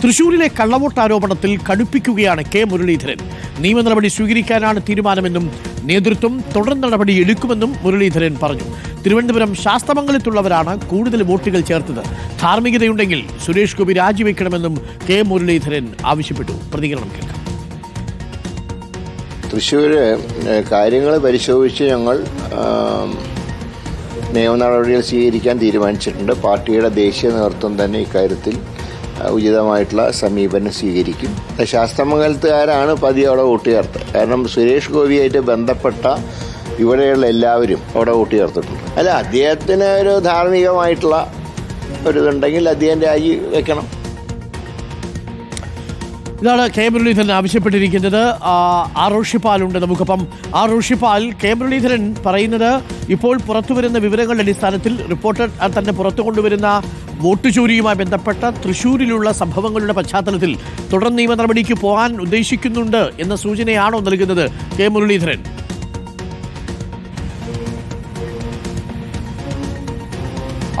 തൃശൂരിലെ കള്ളവോട്ട് ആരോപണത്തിൽ കടുപ്പിക്കുകയാണ് കെ മുരളീധരൻ. നിയമ നടപടി സ്വീകരിക്കാനാണ് തീരുമാനമെന്നും നേതൃത്വം തുടർ നടപടി എടുക്കുമെന്നും മുരളീധരൻ പറഞ്ഞു. തിരുവനന്തപുരം ശാസ്തമംഗലത്തുള്ളവരാണ് കൂടുതൽ വോട്ടുകൾ ചേർത്തത്. ധാർമ്മികതയുണ്ടെങ്കിൽ സുരേഷ് ഗോപി രാജിവെക്കണമെന്നും കെ മുരളീധരൻ ആവശ്യപ്പെട്ടു. പ്രതികരണം കേൾക്കാം. തൃശ്ശൂര് കാര്യങ്ങൾ പരിശോധിച്ച് ഞങ്ങൾ നിയമ നടപടികൾ സ്വീകരിക്കാൻ തീരുമാനിച്ചിട്ടുണ്ട്. പാർട്ടിയുടെ ദേശീയ നേതൃത്വം തന്നെ ഇക്കാര്യത്തിൽ ഉചിതമായിട്ടുള്ള സമീപനം സ്വീകരിക്കും. ശാസ്ത്രമംഗലത്തുകാരാണ് പതിയെ അവിടെ വോട്ട് ചേർത്തത്. കാരണം സുരേഷ് ഗോപിയായിട്ട് ബന്ധപ്പെട്ട ഇവിടെയുള്ള എല്ലാവരും അവിടെ വോട്ട് ചേർത്തിട്ടുണ്ട്. അല്ല അദ്ദേഹത്തിന് ഒരു ധാർമ്മികമായിട്ടുള്ള ഒരു ഇതുണ്ടെങ്കിൽ അദ്ദേഹം രാജി വെക്കണം. ഇതാണ് കെ മുരളീധരൻ ആവശ്യപ്പെട്ടിരിക്കുന്നത്. ആ, ആർ റോഷിപ്പാലുണ്ട് നമുക്കപ്പം. ആർ റോഷിപ്പാൽ കെ മുരളീധരൻ പറയുന്നത് ഇപ്പോൾ പുറത്തു വരുന്ന വിവരങ്ങളുടെ അടിസ്ഥാനത്തിൽ റിപ്പോർട്ടർ തന്നെ പുറത്തു കൊണ്ടുവരുന്ന വോട്ട് ചോരിയുമായി ബന്ധപ്പെട്ട തൃശൂരിലുള്ള സംഭവങ്ങളുടെ പശ്ചാത്തലത്തിൽ തുടർ നിയമ നടപടിക്ക് പോകാൻ ഉദ്ദേശിക്കുന്നുണ്ട് എന്ന സൂചനയാണോ നൽകുന്നത് കെ മുരളീധരൻ.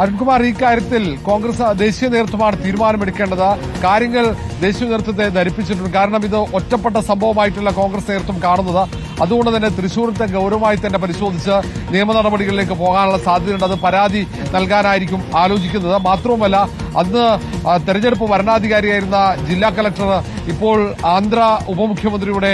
അരുൺകുമാർ ഈ കാര്യത്തിൽ കോൺഗ്രസ് ദേശീയ നേതൃത്വമാണ് തീരുമാനമെടുക്കേണ്ടത്. കാര്യങ്ങൾ ദേശീയ നേതൃത്വത്തെ ധരിപ്പിച്ചിട്ടുണ്ട്. കാരണം ഇത് ഒറ്റപ്പെട്ട സംഭവമായിട്ടുള്ള കോൺഗ്രസ് നേതൃത്വം കാണുന്നത്. അതുകൊണ്ട് തന്നെ തൃശൂരത്തെ ഗൗരവമായി തന്നെ പരിശോധിച്ച് നിയമ നടപടികളിലേക്ക് പോകാനുള്ള സാധ്യതയുണ്ട്. അത് പരാതി നൽകാനായിരിക്കും ആലോചിക്കുന്നത്. മാത്രവുമല്ല അന്ന് തെരഞ്ഞെടുപ്പ് വരണാധികാരിയായിരുന്ന ജില്ലാ കളക്ടർ ഇപ്പോൾ ആന്ധ്ര ഉപമുഖ്യമന്ത്രിയുടെ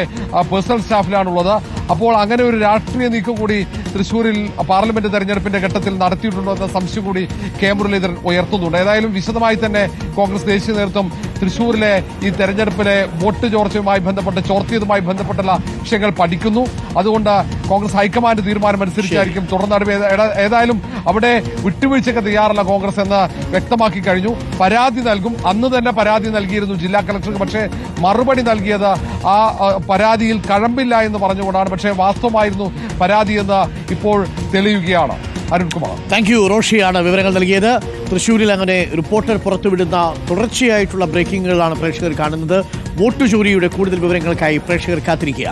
പേഴ്സണൽ സ്റ്റാഫിലാണുള്ളത്. അപ്പോൾ അങ്ങനെ ഒരു രാഷ്ട്രീയ നീക്കം കൂടി തൃശൂരിൽ പാർലമെന്റ് തെരഞ്ഞെടുപ്പിന്റെ ഘട്ടത്തിൽ നടത്തിയിട്ടുണ്ടോ എന്ന സംശയം കൂടി കെ മുരളീധരൻ ഉയർത്തുന്നുണ്ട്. ഏതായാലും വിശദമായി തന്നെ കോൺഗ്രസ് ദേശീയ നേതൃത്വം തൃശൂരിലെ ഈ തെരഞ്ഞെടുപ്പിലെ വോട്ട് ചോർച്ചയുമായി ബന്ധപ്പെട്ട് ചോർത്തിയതുമായി ബന്ധപ്പെട്ടുള്ള വിഷയങ്ങൾ പഠിക്കുന്നു. അതുകൊണ്ട് കോൺഗ്രസ് ഹൈക്കമാൻഡ് തീരുമാനമനുസരിച്ചായിരിക്കും തുടർ നടപടി ഏതായാലും അവിടെ വിട്ടുവീഴ്ചയ്ക്ക് തയ്യാറല്ല കോൺഗ്രസ് എന്ന് വ്യക്തമാക്കി കഴിഞ്ഞു. പരാതി നൽകും. അന്ന് തന്നെ പരാതി നൽകിയിരുന്നു ജില്ലാ കളക്ടർക്ക് പക്ഷേ മറുപടി നൽകിയത് ആ ആ, പരാതിയിൽ കഴമ്പില്ല എന്ന് പറഞ്ഞുകൊണ്ടാണ്. പക്ഷേ വാസ്തവമായിരുന്നു പരാതിയെന്ന് ഇപ്പോൾ തെളിയുകയാണ്. അരുൺകുമാർ. Thank you. റോഷിയാണ് വിവരങ്ങൾ നൽകിയത്. തൃശൂരിൽ അങ്ങനെ റിപ്പോർട്ടർ പുറത്തുവിടുന്ന തുടർച്ചയായിട്ടുള്ള ബ്രേക്കിങ്ങുകളാണ് പ്രേക്ഷകർ കാണുന്നത്. വോട്ട് ചോരിയുടെ കൂടുതൽ വിവരങ്ങൾക്കായി പ്രേക്ഷകർ കാത്തിരിക്കുക.